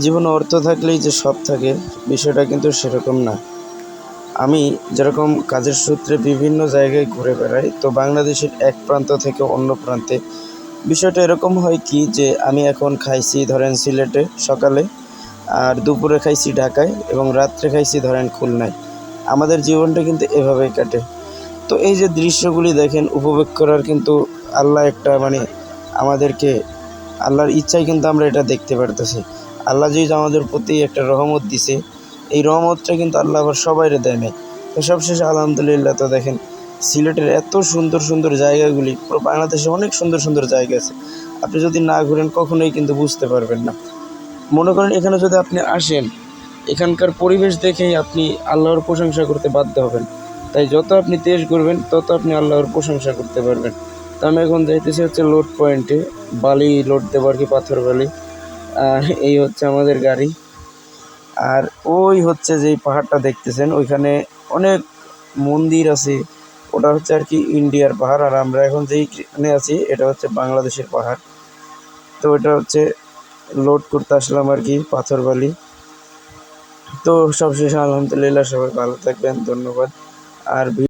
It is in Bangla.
জীবনে অর্থ থাকলেই যে সব থাকে, বিষয়টা কিন্তু সেরকম না। আমি যেরকম কাজের সূত্রে বিভিন্ন জায়গায় ঘুরে বেড়াই, তো বাংলাদেশের এক প্রান্ত থেকে অন্য প্রান্তে। বিষয়টা এরকম হয় কি যে, আমি এখন খাইছি ধরেন সিলেটে সকালে, আর দুপুরে খাইছি ঢাকায় এবং রাত্রে খাইছি ধরেন খুলনায়। আমাদের জীবনটা কিন্তু এভাবেই কাটে। তো এই যে দৃশ্যগুলি দেখেন, উপভোগ করার কিন্তু আল্লাহ একটা মানে আমাদেরকে, আল্লাহর ইচ্ছায় কিন্তু আমরা এটা দেখতে পারতেছি। আল্লাহ যেহেতু আমাদের প্রতি একটা রহমত দিছে, এই রহমতটা কিন্তু আল্লাহ আবার সবাইরে দেয় নাই। তো সবশেষে আলহামদুলিল্লাহ তো দেখেন, সিলেটের এত সুন্দর সুন্দর জায়গাগুলি, পুরো বাংলাদেশে অনেক সুন্দর সুন্দর জায়গা আছে। আপনি যদি না ঘুরেন, কখনোই কিন্তু বুঝতে পারবেন না। মনে করেন এখানে যদি আপনি আসেন, এখানকার পরিবেশ দেখেই আপনি আল্লাহর প্রশংসা করতে বাধ্য হবেন। তাই যত আপনি তেজ করবেন তত আপনি আল্লাহর প্রশংসা করতে পারবেন। তো আমি এখন যাইতেছি হচ্ছে লোড পয়েন্টে বালি লোড দেবো আর কি পাথর বালি। এই হচ্ছে আমাদের গাড়ি। আর ওই হচ্ছে যেই পাহাড়টা দেখতেছেন, ওইখানে অনেক মন্দির আছে। ওটা হচ্ছে আর কি ইন্ডিয়ার পাহাড়, আর আমরা এখন যেইখানে আছি, এটা হচ্ছে বাংলাদেশের পাহাড়। তো এটা হচ্ছে লোড করতে আসলাম আর কি পাথর বালি তো সবশেষে আলহামদুলিল্লাহ সবাই ভালো থাকবেন, ধন্যবাদ। আর